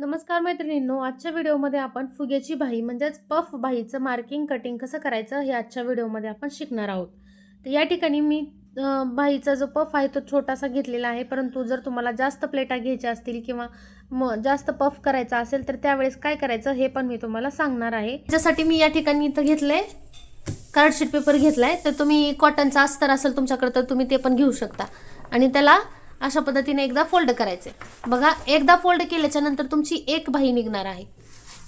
नमस्कार मैत्रिणींनो आजच्या व्हिडिओमध्ये आपण फुग्याची भाई म्हणजेच पफ भाईचं मार्किंग कटिंग कसं करायचं हे आजच्या व्हिडिओमध्ये आपण शिकणार आहोत. तर या ठिकाणी मी भाईचा जो पफ आहे तो छोटासा घेतलेला आहे परंतु जर तुम्हाला जास्त प्लेटा घ्यायच्या असतील किंवा म जास्त पफ करायचा असेल तर त्यावेळेस काय करायचं हे पण मी तुम्हाला सांगणार आहे. त्याच्यासाठी मी या ठिकाणी इथं घेतलं आहे कार्डशीट पेपर घेतला आहे तर तुम्ही कॉटनचा अस्तर असेल तुमच्याकडे तर तुम्ही ते पण घेऊ शकता. आणि त्याला अशा पद्धतीने एकदा फोल्ड करायचे. बघा एकदा फोल्ड केल्याच्यानंतर तुमची एक भाई निघणार आहे.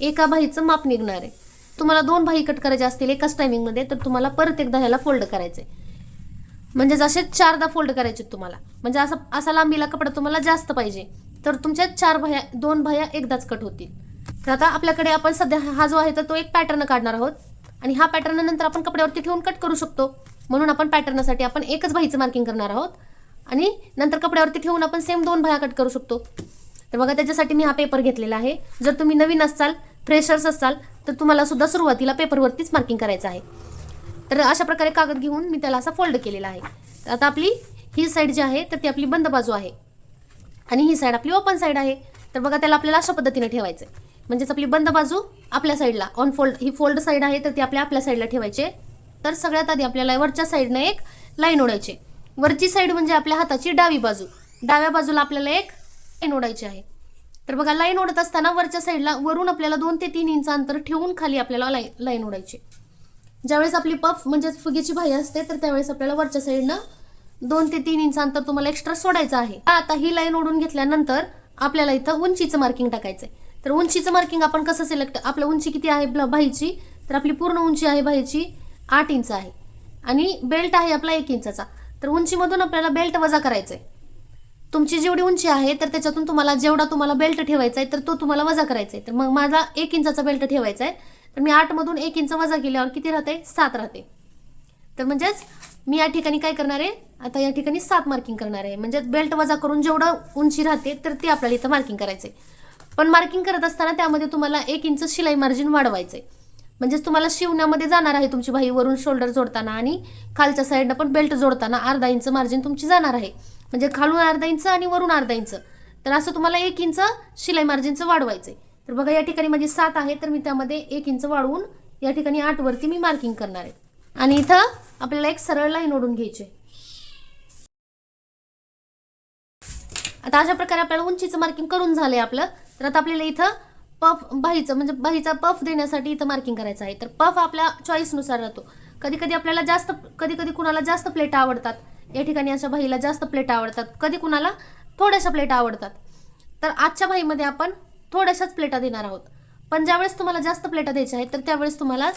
एका भाईचं माप निघणार आहे. तुम्हाला दोन भाई कट करायचे असतील एकाच टायमिंगमध्ये तर तुम्हाला परत एकदा ह्याला फोल्ड करायचे. म्हणजे जसे चारदा फोल्ड करायचे तुम्हाला. म्हणजे असं असा लांबीला कपडा तुम्हाला जास्त पाहिजे. तर तुमच्या चार भाया दोन भाया एकदाच कट होतील. तर आता आपल्याकडे आपण सध्या हा जो आहे तर तो एक पॅटर्न काढणार आहोत. आणि हा पॅटर्न नंतर आपण कपड्यावरती ठेवून कट करू शकतो. म्हणून आपण पॅटर्नसाठी आपण एकच भाईचं मार्किंग करणार आहोत. आणि नंतर कपड्यावरती ठेवून आपण सेम दोन भाया कट करू शकतो. तर बघा त्याच्यासाठी मी हा पेपर घेतलेला आहे. जर तुम्ही नवीन असाल फ्रेशर्स असाल तर तुम्हाला सुद्धा सुरुवातीला पेपरवरतीच मार्किंग करायचं आहे. तर अशा प्रकारे कागद घेऊन मी त्याला असा फोल्ड केलेला आहे. तर आता आपली ही साईड जी आहे तर ती आपली बंद बाजू आहे. आणि ही साईड आपली ओपन साईड आहे. तर बघा त्याला आपल्याला अशा पद्धतीने ठेवायचं आहे म्हणजेच आपली बंद बाजू आपल्या साईडला ऑन फोल्ड ही फोल्ड साईड आहे तर ती आपल्या आपल्या साईडला ठेवायची. तर सगळ्यात आधी आपल्याला वरच्या साईडनं एक लाईन ओढायची वरची साईड म्हणजे आपल्या हाताची डावी बाजू. डाव्या बाजूला आपल्याला एक लाईन ओढायची आहे. तर बघा लाईन ओढत असताना वरच्या साईडला वरून आपल्याला दोन ते तीन इंच अंतर ठेवून खाली आपल्याला लाईन लाईन ओढायची ज्यावेळेस आपली पफ म्हणजे फुगीची भाई असते तर त्यावेळेस आपल्याला वरच्या साईडनं दोन ते तीन इंच अंतर तुम्हाला एक्स्ट्रा सोडायचं आहे. आता ही लाईन ओढून घेतल्यानंतर आपल्याला इथं उंचीचं मार्किंग टाकायचं आहे तर उंचीचं मार्किंग आपण कसं सिलेक्ट आपलं उंची किती आहे भाईची तर आपली पूर्ण उंची आहे भाईची आठ इंच आहे. आणि बेल्ट आहे आपला एक इंचाचा. तर उंचीमधून आपल्याला बेल्ट वजा करायचं आहे तुमची जेवढी उंची आहे तर त्याच्यातून तुम्हाला जेवढा तुम्हाला बेल्ट ठेवायचा आहे तर तो तुम्हाला वजा करायचा आहे तर मग माझा एक इंचाचा बेल्ट ठेवायचा आहे तर मी आठमधून एक इंच वजा केल्यावर किती राहते? सात राहते. तर म्हणजेच मी या ठिकाणी काय करणार आहे? आता या ठिकाणी सात मार्किंग करणार आहे. म्हणजे बेल्ट वजा करून जेवढं उंची राहते तर ते आपल्याला इथं मार्किंग करायचं आहे पण मार्किंग करत असताना त्यामध्ये तुम्हाला एक इंच शिलाई मार्जिन वाढवायचं आहे म्हणजेच तुम्हाला शिवण्यामध्ये जाणार आहे तुमची बाही वरून शोल्डर जोडताना आणि खालच्या साईडनं पण बेल्ट जोडताना अर्धा इंच मार्जिन तुमची जाणार आहे. म्हणजे खालून अर्धा इंच आणि वरून अर्धा इंच तर असं तुम्हाला एक इंच शिलाई मार्जिनचं वाढवायचं आहे तर बघा या ठिकाणी माझी सात आहे तर मी त्यामध्ये एक इंच वाढवून या ठिकाणी आठवरती मी मार्किंग करणार आहे. आणि इथं आपल्याला एक सरळ लाईन ओढून घ्यायची आहे. आता अशा प्रकारे आपल्याला उंचीचं मार्किंग करून झालंय आपलं. तर आता आपल्याला इथं पफ बाहीचं म्हणजे बाहीचा पफ देण्यासाठी इथं मार्किंग करायचं आहे. तर पफ आपल्या चॉईसनुसार राहतो. कधी कधी आपल्याला जास्त कधी कधी कुणाला जास्त प्लेट आवडतात. या ठिकाणी अशा बाहीला जास्त प्लेट आवडतात. कधी कुणाला थोड्याशा प्लेट आवडतात. तर आजच्या बाहीमध्ये आपण थोड्याशाच प्लेटा देणार आहोत. पण ज्यावेळेस तुम्हाला जास्त प्लेटा द्यायच्या आहेत तर त्यावेळेस तुम्हाला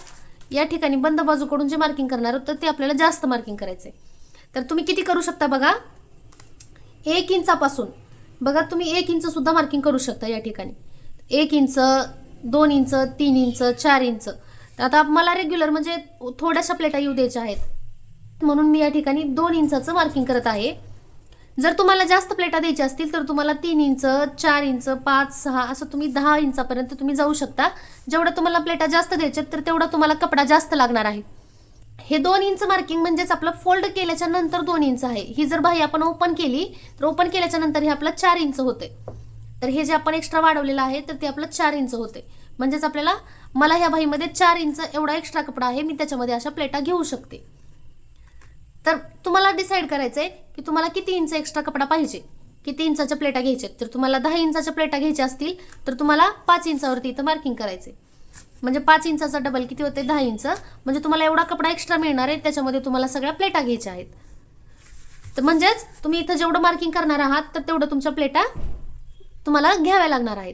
या ठिकाणी बंद बाजूकडून जे मार्किंग करणार आहोत तर ते आपल्याला जास्त मार्किंग करायचं आहे तर तुम्ही किती करू शकता बघा? एक इंचापासून. बघा तुम्ही एक इंच सुद्धा मार्किंग करू शकता या ठिकाणी. एक इंच दोन इंच तीन इंच चार इंच. तर आता मला रेग्युलर म्हणजे थोड्याशा प्लेटा येऊ द्यायच्या आहेत. म्हणून मी या ठिकाणी दोन इंचाचं मार्किंग करत आहे. जर तुम्हाला जास्त प्लेटा द्यायच्या असतील तर तुम्हाला तीन इंच चार इंच पाच सहा असं तुम्ही दहा इंचापर्यंत तुम्ही जाऊ शकता. जेवढं तुम्हाला प्लेटा जास्त द्यायच्या तर तेवढा तुम्हाला कपडा जास्त लागणार आहे. हे दोन इंच मार्किंग म्हणजेच आपलं फोल्ड केल्याच्यानंतर दोन इंच आहे. ही जर बाही आपण ओपन केली तर ओपन केल्याच्यानंतर हे आपलं चार इंच होते. तर हे जे आपण एक्स्ट्रा वाढवलेलं आहे तर ते आपलं चार इंच होते. म्हणजेच आपल्याला मला ह्या बाईमध्ये चार इंच एवढा एक्स्ट्रा कपडा आहे मी त्याच्यामध्ये अशा प्लेटा घेऊ शकते. तर तुम्हाला डिसाईड करायचं आहे की तुम्हाला किती इंच एक्स्ट्रा कपडा पाहिजे. किती इंचाच्या प्लेटा घ्यायच्या तर तुम्हाला दहा इंचाच्या प्लेटा घ्यायच्या असतील तर तुम्हाला पाच इंचावरती इथं मार्किंग करायचे म्हणजे पाच इंचाचा डबल किती होते? दहा इंच. म्हणजे तुम्हाला एवढा कपडा एक्स्ट्रा मिळणार आहे त्याच्यामध्ये तुम्हाला सगळ्या प्लेटा घ्यायच्या आहेत. तर म्हणजेच तुम्ही इथं जेवढं मार्किंग करणार आहात तर तेवढं तुमच्या प्लेटा तुम्हाला घ्याव्या लागणार आहेत.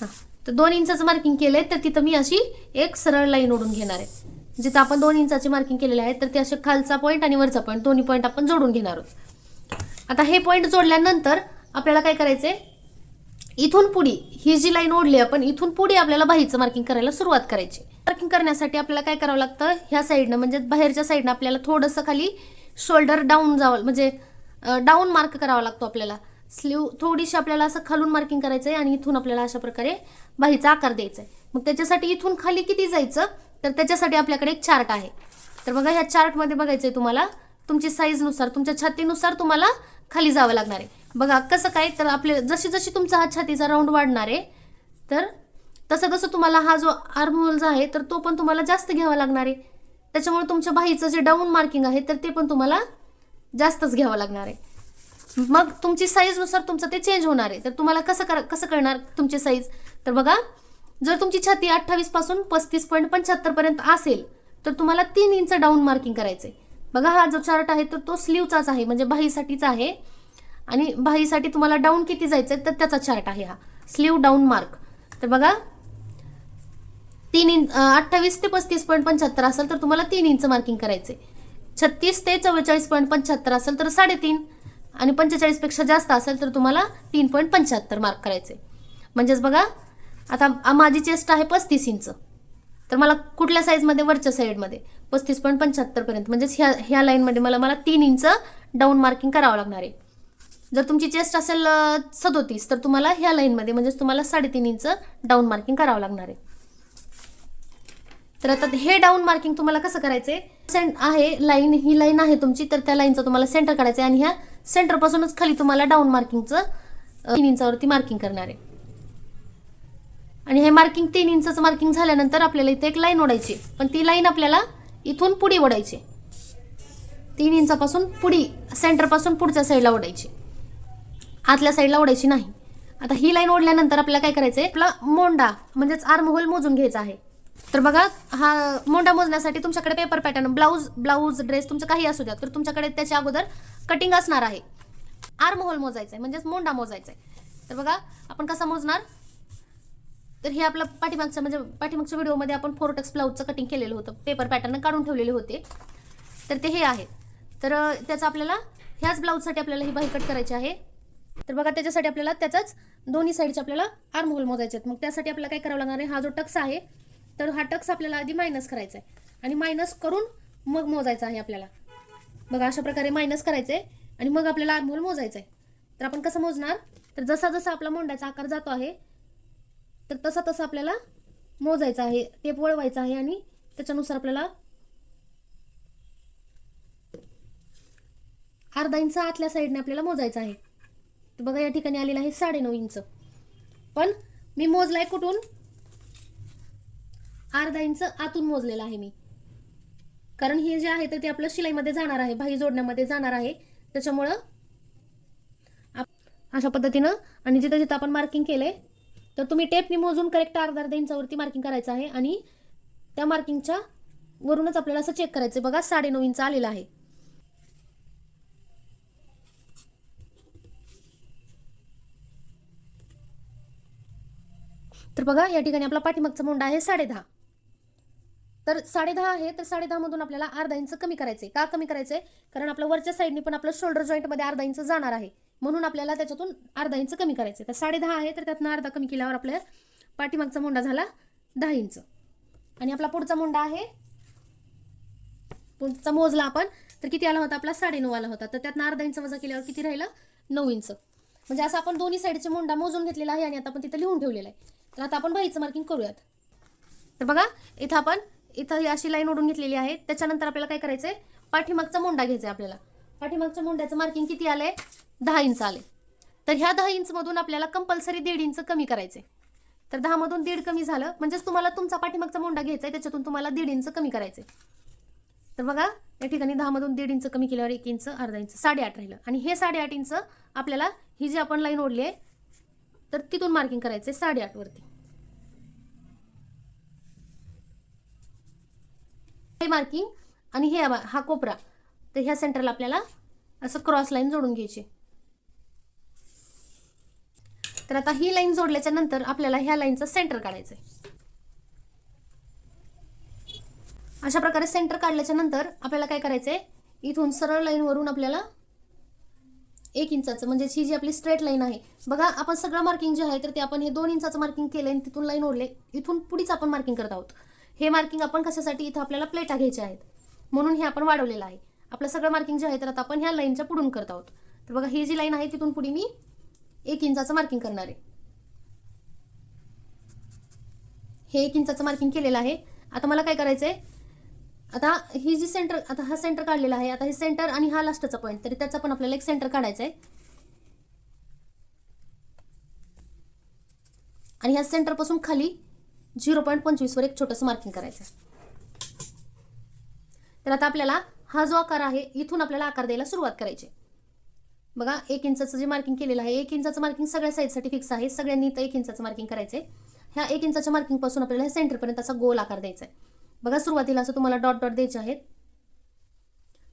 हां तर दोन इंचाचं मार्किंग केलं आहे तर तिथं मी अशी एक सरळ लाईन ओढून घेणार आहे. जिथं आपण दोन इंचाची मार्किंग केलेले आहे तर ते असे खालचा पॉईंट आणि वरचा पॉईंट दोन्ही पॉईंट आपण जोडून घेणार आहोत. आता हे पॉईंट जोडल्यानंतर आपल्याला काय करायचं आहे इथून पुढे ही जी लाईन ओढली आपण इथून पुढे आपल्याला बाहीचं मार्किंग करायला सुरुवात करायची. मार्किंग करण्यासाठी आपल्याला काय करावं लागतं? ह्या साईडनं म्हणजे बाहेरच्या साईडनं आपल्याला थोडंसं खाली शोल्डर डाऊन जावं म्हणजे डाऊन मार्क करावा लागतो आपल्याला. स्लीव थोडीशी आपल्याला असं खालून मार्किंग करायचं आहे आणि इथून आपल्याला अशा प्रकारे बाहीचा आकार द्यायचा आहे मग त्याच्यासाठी इथून खाली किती जायचं? तर त्याच्यासाठी आपल्याकडे एक चार्ट आहे. तर बघा ह्या चार्टमध्ये बघायचं आहे तुम्हाला तुमची साईजनुसार तुमच्या छातीनुसार तुम्हाला खाली जावं लागणार आहे. बघा कसं काय? तर आपले जशी जशी तुमचा हा छातीचा राऊंड वाढणार आहे तर तसं तसं तुम्हाला हा जो आर्महोल्स जो आहे तर तो पण तुम्हाला जास्त घ्यावा लागणार आहे. त्याच्यामुळे तुमच्या बाहीचं जे डाऊन मार्किंग आहे तर ते पण तुम्हाला जास्तच घ्यावं लागणार आहे. मग तुमची साईजनुसार तुमचं ते चेंज होणार आहे. तर तुम्हाला कसं कर कसं कळणार तुमची साईज तर बघा जर तुमची छाती अठ्ठावीसपासून पस्तीस पॉईंट पंच्याहत्तरपर्यंत असेल तर तुम्हाला तीन इंच डाऊन मार्किंग करायचं आहे. बघा हा जो चार्ट आहे तर तो स्लीवचाच आहे म्हणजे बाहीसाठीचा आहे. आणि बाहीसाठी तुम्हाला डाऊन किती जायचं आहे तर त्याचा चार्ट आहे हा. स्लीव डाऊन मार्क तर बघा तीन इंच अठ्ठावीस ते पस्तीस पॉईंट पंच्याहत्तर असेल तर तुम्हाला तीन इंच मार्किंग करायचे छत्तीस ते चव्वेचाळीस पॉईंट पंच्याहत्तर असेल तर साडेतीन. आणि पंचेचाळीसपेक्षा जास्त असेल तर तुम्हाला तीन पॉईंट पंच्याहत्तर मार्क करायचे. म्हणजेच बघा आता माझी चेस्ट आहे पस्तीस इंच तर मला कुठल्या साईजमध्ये वरच्या साईडमध्ये पस्तीस पॉईंट पंच्याहत्तरपर्यंत म्हणजेच ह्या ह्या लाईनमध्ये मला मला तीन इंच डाऊन मार्किंग करावं लागणार आहे. जर तुमची चेस्ट असेल सदोतीस तर तुम्हाला ह्या लाईनमध्ये म्हणजेच तुम्हाला साडेतीन इंच डाऊन मार्किंग करावं लागणार आहे. तर आता हे डाऊन मार्किंग तुम्हाला कसं करायचंय? सेंट आहे लाईन ही लाईन आहे तुमची तर त्या लाईनचा तुम्हाला सेंटर काढायचं आहे आणि ह्या सेंटरपासूनच खाली तुम्हाला डाऊन मार्किंगचं तीन इंचावरती मार्किंग करणार आहे. आणि हे मार्किंग तीन इंचाचं मार्किंग झाल्यानंतर आपल्याला इथे एक लाईन ओढायची पण ती लाईन आपल्याला इथून पुढे ओढायची तीन इंचापासून पुढी सेंटरपासून पुढच्या साईडला ओढायची आतल्या साईडला ओढायची नाही. आता ही लाईन ओढल्यानंतर आपल्याला काय करायचं आहे आपला मोंडा म्हणजेच आर्महोल मोजून घ्यायचा आहे. तर बघा हा मोंडा मोजण्यासाठी तुमच्याकडे paper pattern blouse blouse dress तुमचं काही असू द्या तर तुमच्याकडे त्याच्या अगोदर कटिंग असणार आहे. आर्म होल मोजायचं आहे म्हणजेच मोंडा मोजायचा आहे तर बघा आपण कसा मोजणार? तर हे आपलं पाठीमागच्या म्हणजे पाठीमागच्या व्हिडिओमध्ये आपण फोरोटेक्स ब्लाऊजचं कटिंग केलेलं होतं. पेपर पॅटर्न काढून ठेवलेले होते. तर ते हे आहे. तर त्याचं आपल्याला ह्याच ब्लाऊजसाठी आपल्याला ही बाही कट करायची आहे. तर बघा त्याच्यासाठी आपल्याला त्याचाच दोन्ही साईडचे आपल्याला आर्म होल मोजायचे आहेत. मग त्यासाठी आपल्याला काय करावं लागणार आहे? हा जो टक्स आहे तर हा टक्स आपल्याला आधी मायनस करायचा आहे. आणि मायनस करून मग मोजायचा आहे आपल्याला. बघा अशा प्रकारे मायनस करायचं आहे आणि मग आपल्याला अनमोल मोजायचं आहे तर आपण कसं मोजणार? तर जसा जसा आपला मोंड्याचा आकार जातो आहे तर तसा तसा आपल्याला मोजायचा आहे. टेप वळवायचा आहे आणि त्याच्यानुसार आपल्याला अर्धा इंच आतल्या साईडने आपल्याला मोजायचं आहे. तर बघा या ठिकाणी आलेलं आहे साडेनऊ इंच. पण मी मोजलाय कुठून? अर्धा इंच आतून मोजलेलं आहे मी. कारण हे जे आहे तर ते आपलं शिलाईमध्ये जाणार आहे भाई जोडण्यामध्ये जाणार आहे. त्याच्यामुळं अशा पद्धतीनं आणि जिथं जिथं आपण मार्किंग केलंय तर तुम्ही टेपनी मोजून करेक्ट अर्धा अर्धा इंचावरती मार्किंग करायचं आहे आणि त्या मार्किंगच्या वरूनच आपल्याला असं चेक करायचं बघा साडेनऊ इंच आलेलं आहे. तर बघा या ठिकाणी आपला पाठीमागचा मोंडा आहे साडे दहा तर साडे दहा आहे तर साडे मधून आपल्याला अर्धा इंच कमी करायचंय. का कमी करायचंय? कारण आपलं वरच्या साईडनी पण आपलं शोल्डर जॉईंटमध्ये अर्धा इंच जाणार आहे. म्हणून आपल्याला त्याच्यातून अर्धा इंच कमी करायचंय. तर साडे दहा आहे तर त्यातनं अर्धा कमी केल्यावर आपल्या पाठीमागचा मोंडा झाला दहा इंच आणि आपला पुढचा मोंडा आहे पुढचा मोजला आपण तर किती आला होता आपला? साडेनऊ आला होता. तर त्यातनं अर्धा इंच वजा केल्यावर किती राहिलं? नऊ इंच म्हणजे असं आपण दोन्ही साईडचे मोंडा मोजून घेतलेला आहे आणि आता आपण तिथं लिहून ठेवलेला आहे. तर आता आपण बाईचं मार्किंग करूयात. तर बघा इथं आपण इथं ही अशी लाईन ओढून घेतलेली आहे. त्याच्यानंतर आपल्याला काय करायचंय? पाठीमागचा मोंडा घ्यायचा आहे आपल्याला. पाठीमागच्या मोंड्याचं मार्किंग किती आलंय? दहा इंच आले तर ह्या दहा इंचमधून आपल्याला कंपल्सरी दीड इंच कमी करायचे तर दहामधून दीड कमी झालं म्हणजेच तुम्हाला तुमचा पाठीमागचा मोंडा घ्यायचा आहे त्याच्यातून तुम्हाला दीड इंच कमी करायचे तर बघा या ठिकाणी दहामधून दीड इंच कमी केल्यावर एक इंच अर्धा इंच साडेआठ राहिलं. आणि हे साडेआठ इंच आपल्याला ही जी आपण लाईन ओढली आहे तर तिथून मार्किंग करायचं आहे साडेआठवरती हे मार्किंग आणि हे हा कोपरा. तर ह्या सेंटरला आपल्याला असं क्रॉस लाईन जोडून घ्यायची. तर आता ही लाईन जोडल्याच्या नंतर आपल्याला ह्या लाईनचं सेंटर काढायचं आहे अशा प्रकारे सेंटर काढल्याच्या नंतर आपल्याला काय करायचंय? इथून सरळ लाईनवरून आपल्याला एक इंचाचं म्हणजे ही जी आपली स्ट्रेट लाईन आहे बघा आपण सगळं मार्किंग जे आहे तर ते आपण हे दोन इंचाचं मार्किंग केलं आणि तिथून लाईन ओढले इथून पुढेच आपण मार्किंग करत आहोत. हे मार्किंग आपण कशासाठी इथं आपल्याला प्लेटा घ्यायच्या आहेत? म्हणून हे आपण वाढवलेलं आहे. आपलं सगळं मार्किंग जे आहे तर आता आपण ह्या लाईनच्या पुढून करत आहोत. तर बघा ही जी लाईन आहे तिथून पुढे मी एक इंचाचं मार्किंग करणार आहे. हे एक इंचाचं मार्किंग केलेलं आहे. आता मला काय करायचं आहे आता ही जी सेंटर आता हा सेंटर काढलेला आहे. आता हे सेंटर आणि हा लास्टचा पॉईंट तरी त्याचा पण आपल्याला एक सेंटर काढायचा आहे आणि ह्या सेंटरपासून खाली झिरो पॉईंट पंचवीसवर एक छोटंसं मार्किंग करायचं आहे तर आता आपल्याला हा जो आकार आहे इथून आपल्याला आकार द्यायला सुरुवात करायची आहे. बघा एक इंचाचं जे मार्किंग केलेलं आहे एक इंचाचं मार्किंग सगळ्या साईजसाठी फिक्स आहे. सगळ्यांनी इथं एक इंचाचं मार्किंग करायचं आहे ह्या एक इंचाच्या मार्किंगपासून आपल्याला ह्या सेंटरपर्यंत असा गोल आकार द्यायचा आहे. बघा सुरुवातीला असं तुम्हाला डॉट डॉट द्यायचे आहेत.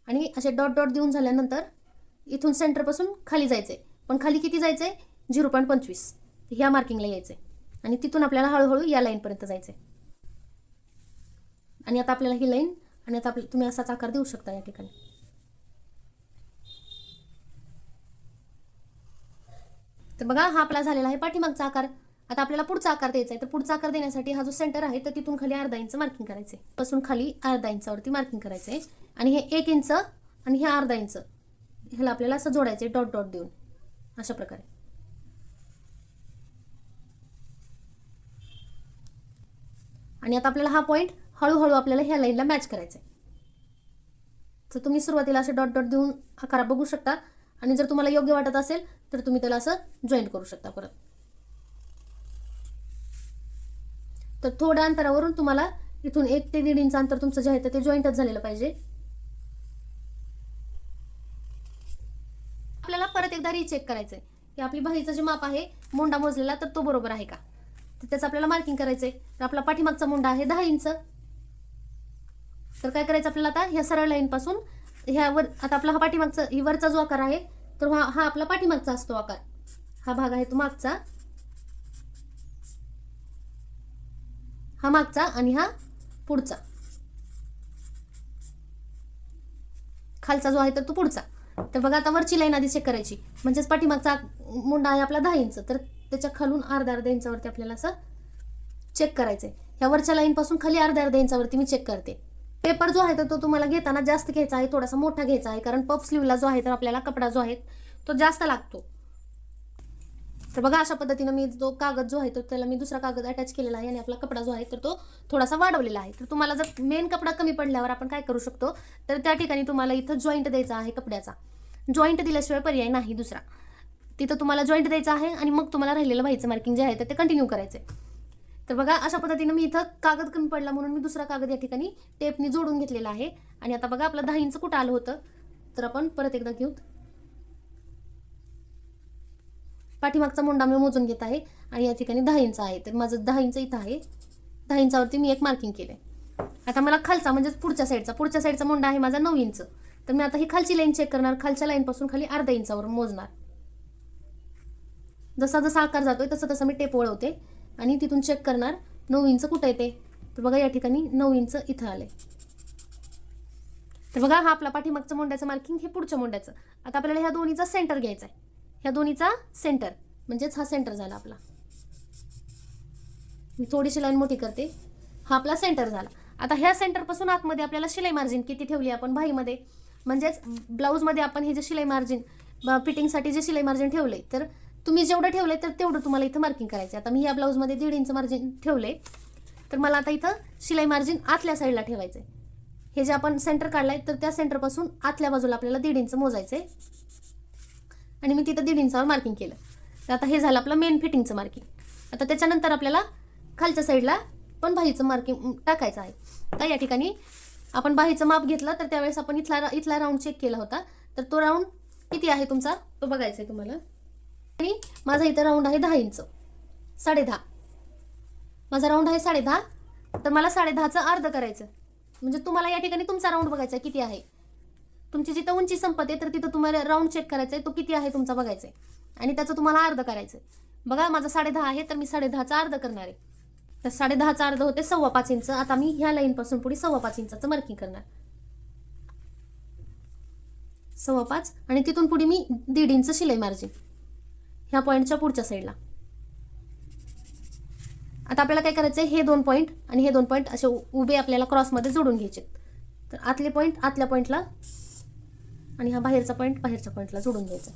आणि असे डॉट डॉट देऊन झाल्यानंतर इथून सेंटरपासून खाली जायचं आहे पण खाली किती जायचं आहे झिरो पॉईंट पंचवीस. ह्या मार्किंगला यायचं आहे आणि तिथून आपल्याला हळूहळू या लाईनपर्यंत जायचं आहे आणि आता आपल्याला ही लाईन आणि आता आपल्या तुम्ही असाच आकार देऊ शकता या ठिकाणी. तर बघा हा आपला झालेला आहे पाठीमागचा आकार. आता आपल्याला पुढचा आकार द्यायचा आहे तर पुढचा आकार देण्यासाठी हा जो सेंटर आहे तर तिथून खाली अर्धा इंच मार्किंग करायचं आहे पासून खाली अर्धा इंचावरती मार्किंग करायचं आहे आणि हे एक इंच आणि हे अर्धा इंच ह्याला आपल्याला असं जोडायचं आहे डॉट डॉट देऊन. अशा प्रकारे. आणि आता आपल्याला हा पॉईंट हळूहळू आपल्याला ह्या लाईनला मॅच करायचा आहे तर तुम्ही सुरुवातीला असे डॉट डॉट देऊन आकारा बघू शकता. आणि जर तुम्हाला योग्य वाटत असेल तर तुम्ही त्याला असं जॉईंट करू शकता परत. तर थोड्या अंतरावरून तुम्हाला इथून एक ते दीड इंच अंतर तुमचं जे आहे तर ते जॉईंटच झालेलं पाहिजे. आपल्याला परत एकदा रिचेक करायचं आहे की आपली बाहीचं जे माप आहे मोंडा मोजलेला तर तो बरोबर आहे का? तर त्याचं आपल्याला मार्किंग करायचं आहे तर आपला पाठीमागचा मुंडा आहे दहा इंच. तर काय करायचं आपल्याला आता? ह्या सरळ लाईनपासून ह्या वर आता आपला हा पाठीमागचा ही वरचा जो आकार आहे तर हा हा आपला पाठीमागचा असतो आकार. हा भाग आहे तो मागचा. हा मागचा आणि हा पुढचा. खालचा जो आहे तर तो पुढचा. तर बघा आता वरची लाईन आधी चेक करायची. म्हणजेच पाठीमागचा मुंडा आहे आपला दहा इंच. तर त्याच्या खालून अर्ध्या अर्ध्या इंचावरती आपल्याला असं चेक करायचं आहे ह्या वरच्या लाईनपासून खाली अर्ध्या अर्ध्या इंचावरती मी चेक करते. पेपर जो आहे तर तो तुम्हाला घेताना जास्त घ्यायचा आहे थोडासा मोठा घ्यायचा आहे कारण पफ स्लीवला जो आहे तर आपल्याला कपडा जो आहे तो जास्त लागतो. तर बघा अशा पद्धतीनं मी जो कागद जो आहे तो त्याला मी दुसरा कागद अटॅच केलेला आहे आणि आपला कपडा जो आहे तर तो थोडासा वाढवलेला आहे. तर तुम्हाला जर मेन कपडा कमी पडल्यावर आपण काय करू शकतो? तर त्या ठिकाणी तुम्हाला इथं जॉईंट द्यायचा आहे कपड्याचा. जॉईंट दिल्याशिवाय पर्याय नाही दुसरा. तिथं तुम्हाला जॉईंट द्यायचं आहे आणि मग तुम्हाला राहिलेलं व्हायचं मार्किंग जे आहे तर ते कंटिन्यू करायचं आहे तर बघा अशा पद्धतीनं मी इथं कागद कमी पडला म्हणून मी दुसरा कागद या ठिकाणी टेपनी जोडून घेतलेला आहे. आणि आता बघा आपलं दहा इंच कुठं आलं होतं? तर आपण परत एकदा घेऊ. पाठीमागचा मुंडा मी मोजून घेत आहे आणि या ठिकाणी दहा इंच आहे. तर माझं दहा इंच इथं आहे. दहा इंचावरती मी एक मार्किंग केलं आता मला खालचा म्हणजेच पुढच्या साईडचा पुढच्या साईडचा मुंडा आहे माझा नऊ इंच. तर मी आता ही खालची लाईन चेक करणार. खालच्या लाईनपासून खाली अर्धा इंचावर मोजणार. जसा जसा आकार जातोय तसं तसं मी टेप वळवते आणि तिथून चेक करणार नऊ इंच कुठं येते तर बघा या ठिकाणी नऊ इंच इथं आले तर बघा हा आपला पाठीमागचं मोंड्याचं मार्किंग हे पुढच्या मोंड्याचं आता आपल्याला ह्या दोन्हीचा सेंटर घ्यायचा आहे. ह्या दोन्हीचा सेंटर म्हणजेच हा सेंटर झाला आपला. मी थोडीशी लाईन मोठी करते. हा आपला सेंटर झाला. आता ह्या सेंटरपासून आतमध्ये आपल्याला शिलाई मार्जिन किती ठेवली आपण? भाईमध्ये. म्हणजेच ब्लाऊजमध्ये आपण हे जे शिलाई मार्जिन फिटिंगसाठी जे शिलाई मार्जिन ठेवले तर तुम्ही जेवढं ठेवलं तर तेवढं तुम्हाला इथं मार्किंग करायचं आता मी या ब्लाऊजमध्ये दीड इंच मार्जिन ठेवले तर मला आता इथं शिलाई मार्जिन आतल्या साईडला ठेवायचं आहे हे जे आपण सेंटर काढलाय तर त्या सेंटरपासून आतल्या बाजूला आपल्याला दीड इंच मोजायचं आहे आणि मी तिथं दीड इंचावर मार्किंग केलं. तर आता हे झालं आपलं मेन फिटिंगचं मार्किंग आता त्याच्यानंतर आपल्याला खालच्या साईडला पण बाहीचं मार्किंग टाकायचं आहे. तर या ठिकाणी आपण बाहीचं माप घेतलं तर त्यावेळेस आपण इथला इथला राऊंड चेक केला होता. तर तो राऊंड किती आहे तुमचा? तो बघायचा आहे तुम्हाला. आणि माझा इथं राऊंड आहे दहा इंच. साडे दहा माझा राऊंड आहे साडे दहा तर मला साडे दहाचं अर्ध करायचं. म्हणजे तुम्हाला या ठिकाणी तुमचा राऊंड बघायचा आहे किती आहे. तुमची जिथं उंची संपते तर तिथं तुम्हाला राऊंड चेक करायचा आहे तो किती आहे तुमचा बघायचा आहे. आणि त्याचं तुम्हाला अर्ध करायचं आहे. बघा माझा साडे दहा आहे तर मी साडे दहाचा अर्ध करणार आहे. तर साडे दहाचा अर्ध होते सव्वा पाच इंच. आता मी ह्या लाईनपासून पुढे सव्वा पाच इंचाचं मार्किंग करणार. सव्वा पाच. आणि तिथून पुढे मी दीड इंच शिलाई मार्जिन ह्या पॉईंटच्या पुढच्या साईडला आता आपल्याला काय करायचं आहे हे दोन पॉईंट आणि हे दोन पॉईंट असे उभे आपल्याला क्रॉसमध्ये जोडून घ्यायचे. तर आतले पॉईंट आतल्या पॉईंटला आणि हा बाहेरचा पॉईंट बाहेरच्या पॉईंटला जोडून घ्यायचा.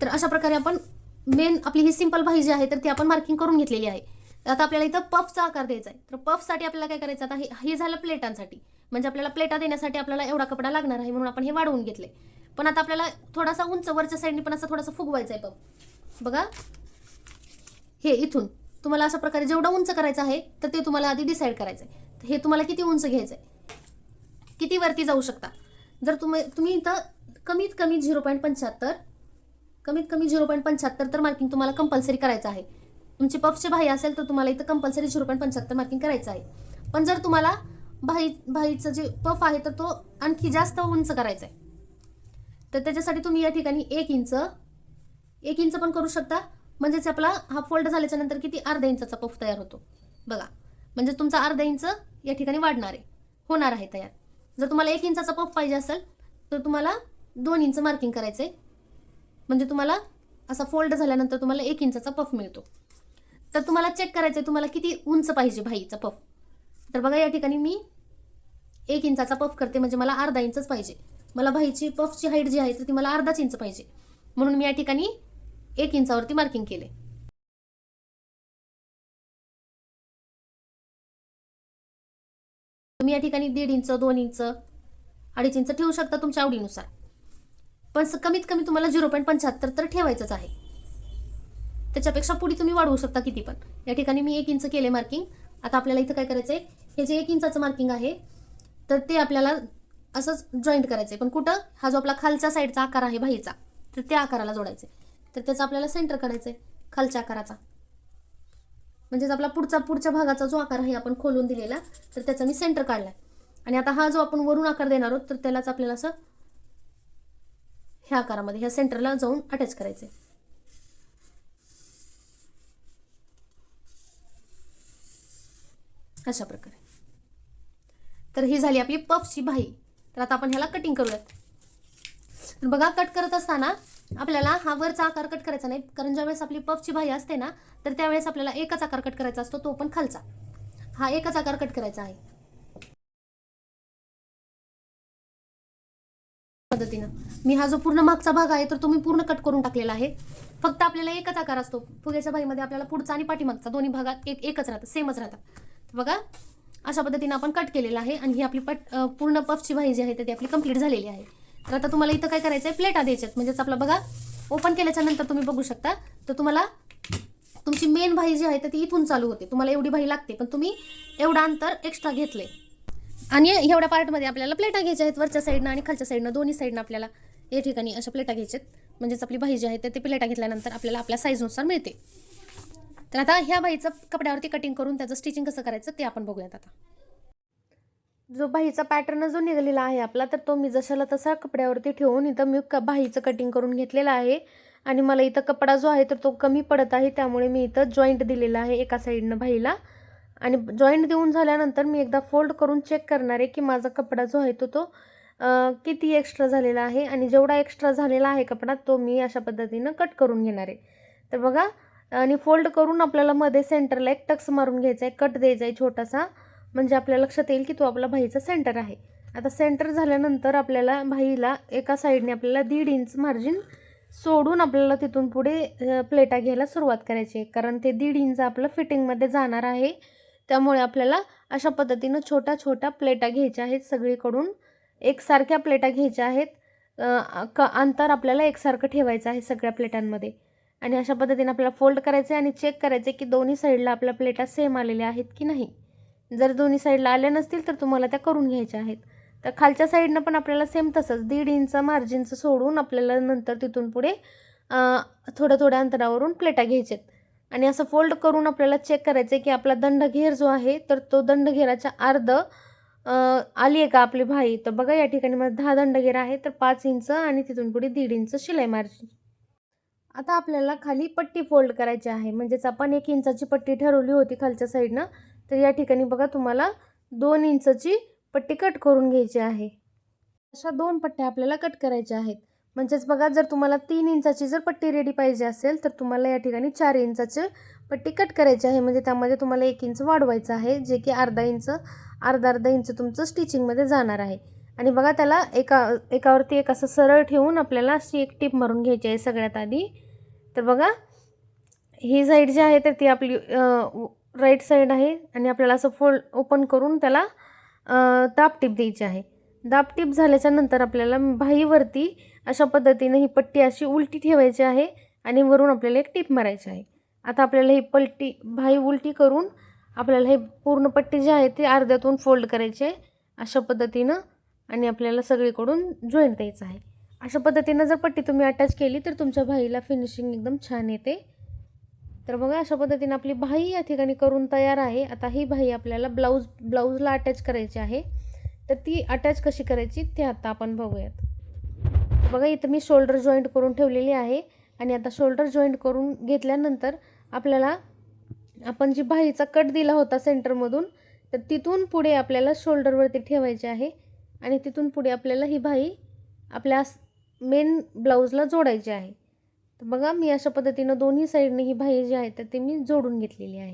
तर अशा प्रकारे आपण मेन आपली ही सिंपल भाई जी आहे तर ती आपण मार्किंग करून घेतलेली आहे. तर आता आपल्याला इथं पफचा आकार द्यायचा आहे. तर पफसाठी आपल्याला काय करायचं? आता हे हे झालं प्लेटांसाठी म्हणजे आपल्याला प्लेटा देण्यासाठी आपल्याला एवढा कपडा लागणार आहे म्हणून आपण हे वाढवून घेतले पण आता आपल्याला थोडासा उंच वरच्या साईडने पण असं थोडासा फुगवायचा आहे पफ बघा. हे इथून. तुम्हाला अशा प्रकारे जेवढं उंच करायचं आहे तर ते तुम्हाला आधी डिसाईड करायचं आहे तर हे तुम्हाला किती उंच घ्यायचं आहे किती वरती जाऊ शकता? जर तुम्ही तुम्ही इथं कमीत कमी झिरो पॉईंट पंच्याहत्तर कमीत कमी झिरो पॉईंट पंच्याहत्तर तर मार्किंग तुम्हाला कंपल्सरी करायचं आहे. तुमची पफचे भाई असेल तर तुम्हाला इथं कंपल्सरी झिरो पॉईंट पंच्याहत्तर मार्किंग करायचं आहे. पण जर तुम्हाला भाई भाईचं जे पफ आहे तर तो आणखी जास्त उंच करायचा आहे तर त्याच्यासाठी तुम्ही या ठिकाणी एक इंच एक इंच पण करू शकता. म्हणजेच आपला हा फोल्ड झाल्याच्यानंतर किती? अर्धा इंचाचा पफ तयार होतो. बघा म्हणजे तुमचा अर्धा इंच या ठिकाणी वाढणार आहे. होणार आहे तयार. जर तुम्हाला एक इंचाचा पफ पाहिजे असेल तर तुम्हाला दोन इंच मार्किंग करायचं आहे म्हणजे तुम्हाला असा फोल्ड झाल्यानंतर तुम्हाला एक इंचाचा पफ मिळतो. तर तुम्हाला चेक करायचं आहे तुम्हाला किती उंच पाहिजे भाईचा पफ तर बघा या ठिकाणी मी एक इंचाचा पफ करते म्हणजे मला अर्धा इंचच पाहिजे. मला भाईची पफची हाईट जी आहे तर ती मला अर्धाच इंच पाहिजे. म्हणून मी या ठिकाणी एक इंचावरती मार्किंग केले. तुम्ही या ठिकाणी दीड इंच दोन इंच अडीच इंच ठेवू शकता तुमच्या आवडीनुसार. पण कमीत कमी तुम्हाला झिरो पॉईंट पंच्याहत्तर तर ठेवायचंच आहे. त्याच्यापेक्षा पुढे तुम्ही वाढवू शकता किती पण. या ठिकाणी मी एक इंच केले मार्किंग आता आपल्याला इथं काय करायचं आहे हे जे एक इंचाचं मार्किंग आहे तर ते आपल्याला असंच जॉईंट करायचं आहे पण कुठं? हा जो आपला खालच्या साईडचा आकार आहे भाईचा तर त्या आकाराला जोडायचं आहे तर त्याचं आपल्याला सेंटर करायचं आहे खालच्या आकाराचा. म्हणजेच आपला पुढचा पुढच्या भागाचा जो आकार आहे आपण खोलून दिलेला तर त्याचा मी सेंटर काढला आणि आता हा जो आपण वरून आकार देणार आहोत तर त्यालाच आपल्याला असं ह्या आकारामध्ये ह्या सेंटरला जाऊन अटॅच करायचं आहे अशा प्रकारे. तर ही झाली आपली पफची भाई तर आता आपण ह्याला कटिंग करूयात. तर बघा कट करत असताना आपल्याला हा वरचा आकार कट करायचा नाही. कारण ज्यावेळेस आपली पफची भाई असते ना तर त्यावेळेस आपल्याला एकच आकार कट करायचा असतो तो पण खालचा. हा एकच आकार कट करायचा आहे. पद्धतीनं. मी हा जो पूर्ण मागचा भाग आहे तर तो मी पूर्ण कट करून टाकलेला आहे. फक्त आपल्याला एकच आकार असतो. फुग्याच्या भाईमध्ये आपल्याला पुढचा आणि पाठीमागचा दोन्ही भागात एक एकच राहतात सेमच राहतात बघा अशा पद्धतीनं आपण कट केलेला आहे आणि ही आपली पट पूर्ण पफची भाई जी आहे तर ती आपली कंप्लीट झालेली आहे. तर आता तुम्हाला इथं काय करायचं आहे प्लेटा द्यायच्यात म्हणजेच आपला बघा ओपन केल्याच्यानंतर तुम्ही बघू शकता. तर तुम्हाला तुमची मेन भाई जी आहे तर ती इथून चालू होते. तुम्हाला एवढी भाई लागते पण तुम्ही एवढं अंतर एक्स्ट्रा घेतले आणि एवढ्या पार्टमध्ये आपल्याला प्लेटा घ्यायच्या आहेत वरच्या साईडनं आणि खालच्या साईडनं दोन्ही साईडनं आपल्याला या ठिकाणी अशा प्लेटा घ्यायच्यात म्हणजेच आपली भाई जी आहे तर ते प्लेटा घेतल्यानंतर आपल्याला आपल्या साईजनुसार मिळते. तर आता ह्या बाईचं कपड्यावरती कटिंग करून त्याचं स्टिचिंग कसं करायचं ते आपण बघूयात आता. जो बाहीचा पॅटर्न जो निघालेला आहे आपला तर तो मी जशाला तसा कपड्यावरती ठेवून इथं मी क बाहीचं कटिंग करून घेतलेलं आहे. आणि मला इथं कपडा जो आहे तर तो कमी पडत आहे त्यामुळे मी इथं जॉईंट दिलेला आहे एका साईडनं बाहीला आणि जॉईंट देऊन झाल्यानंतर मी एकदा फोल्ड करून चेक करणार आहे की माझा कपडा जो आहे तो तो किती एक्स्ट्रा झालेला आहे. आणि जेवढा एक्स्ट्रा झालेला आहे कपडा तो मी अशा पद्धतीनं कट करून घेणार आहे. तर बघा आणि फोल्ड करून आपल्याला मध्ये सेंटरला एक टक्स मारून घ्यायचा आहे कट द्यायचा आहे छोटासा. म्हणजे आपल्या लक्षात येईल की तो आपला भाईचा सेंटर आहे. आता सेंटर झाल्यानंतर आपल्याला भाईला एका साईडने आपल्याला दीड इंच मार्जिन सोडून आपल्याला तिथून पुढे प्लेटा घ्यायला सुरुवात करायची आहे. कारण ते दीड इंच आपलं फिटिंगमध्ये जाणार आहे. त्यामुळे आपल्याला अशा पद्धतीनं छोट्या छोट्या प्लेटा घ्यायच्या आहेत सगळीकडून. एकसारख्या प्लेटा घ्यायच्या आहेत. क अंतर आपल्याला एकसारखं ठेवायचं आहे सगळ्या प्लेटांमध्ये. आणि अशा पद्धतीने आपल्याला फोल्ड करायचं आहे आणि चेक करायचं आहे की दोन्ही साईडला आपल्या प्लेटा सेम आलेल्या आहेत की नाही. जर दोन्ही साईडला आल्या नसतील तर तुम्हाला त्या करून घ्यायच्या आहेत. तर खालच्या साईडनं पण आपल्याला सेम तसंच दीड इंच मार्जिनचं सोडून आपल्याला नंतर तिथून पुढे थोड्या थोड्या अंतरावरून प्लेटा घ्यायच्यात आणि असं फोल्ड करून आपल्याला चेक करायचं आहे की आपला दंडघेर जो आहे तर तो दंडघेराच्या अर्ध आली आहे का आपली भाई? तर बघा या ठिकाणी मला दहा दंडघेर आहे तर पाच इंच आणि तिथून पुढे दीड इंच शिलाई मार्जिन आता आपल्याला खाली पट्टी फोल्ड करायची आहे. म्हणजेच आपण एक इंचाची पट्टी ठरवली होती खालच्या साईडनं तर या ठिकाणी बघा तुम्हाला दोन इंचची पट्टी कट करून घ्यायची आहे. अशा दोन पट्ट्या आपल्याला कट करायच्या आहेत. म्हणजेच बघा जर तुम्हाला तीन इंचाची जर पट्टी रेडी पाहिजे असेल तर तुम्हाला या ठिकाणी चार इंचाची पट्टी कट करायची आहे. म्हणजे त्यामध्ये तुम्हाला एक इंच वाढवायचं आहे जे की अर्धा इंच अर्धा अर्धा इंच तुमचं स्टिचिंगमध्ये जाणार आहे. आणि बघा त्याला एका एकावरती एक असं सरळ ठेवून आपल्याला अशी एक टीप मारून घ्यायची आहे सगळ्यात आधी. तर बघा ही साईड जी आहे तर ती आपली राईट साईड आहे आणि आपल्याला असं फोल्ड ओपन करून त्याला दाबटीप द्यायची आहे. दाबटीप झाल्याच्यानंतर आपल्याला भाईवरती अशा पद्धतीने ही पट्टी अशी उलटी ठेवायची आहे आणि वरून आपल्याला एक टीप मारायची आहे. आता आपल्याला ही पलटी भाई उलटी करून आपल्याला हे पूर्ण पट्टी जी आहे ती अर्ध्यातून फोल्ड करायची आहे अशा पद्धतीनं आणि आपल्याला सगळीकडून जॉईंट द्यायचं आहे. अशा पद्धतीनं जर पट्टी तुम्ही अटॅच केली तर तुमच्या भाईला फिनिशिंग एकदम छान येते. तर बघा अशा पद्धतीनं आपली भाई या ठिकाणी करून तयार आहे. आता ही भाई आपल्याला ब्लाऊज ब्लाऊजला अटॅच करायची आहे. तर ती अटॅच कशी करायची ते आता आपण बघूयात. बघा इथं मी शोल्डर जॉईंट करून ठेवलेली आहे. आणि आता शोल्डर जॉईंट करून घेतल्यानंतर आपल्याला आपण जी भाईचा कट दिला होता सेंटरमधून तर तिथून पुढे आपल्याला शोल्डरवरती ठेवायचे आहे. आणि तिथून पुढे आपल्याला ही भाई आपल्या मेन ब्लाऊजला जोडायची आहे. तर बघा मी अशा पद्धतीनं दोन्ही साईडने ही बाह्य जी आहे तर ते मी जोडून घेतलेली आहे.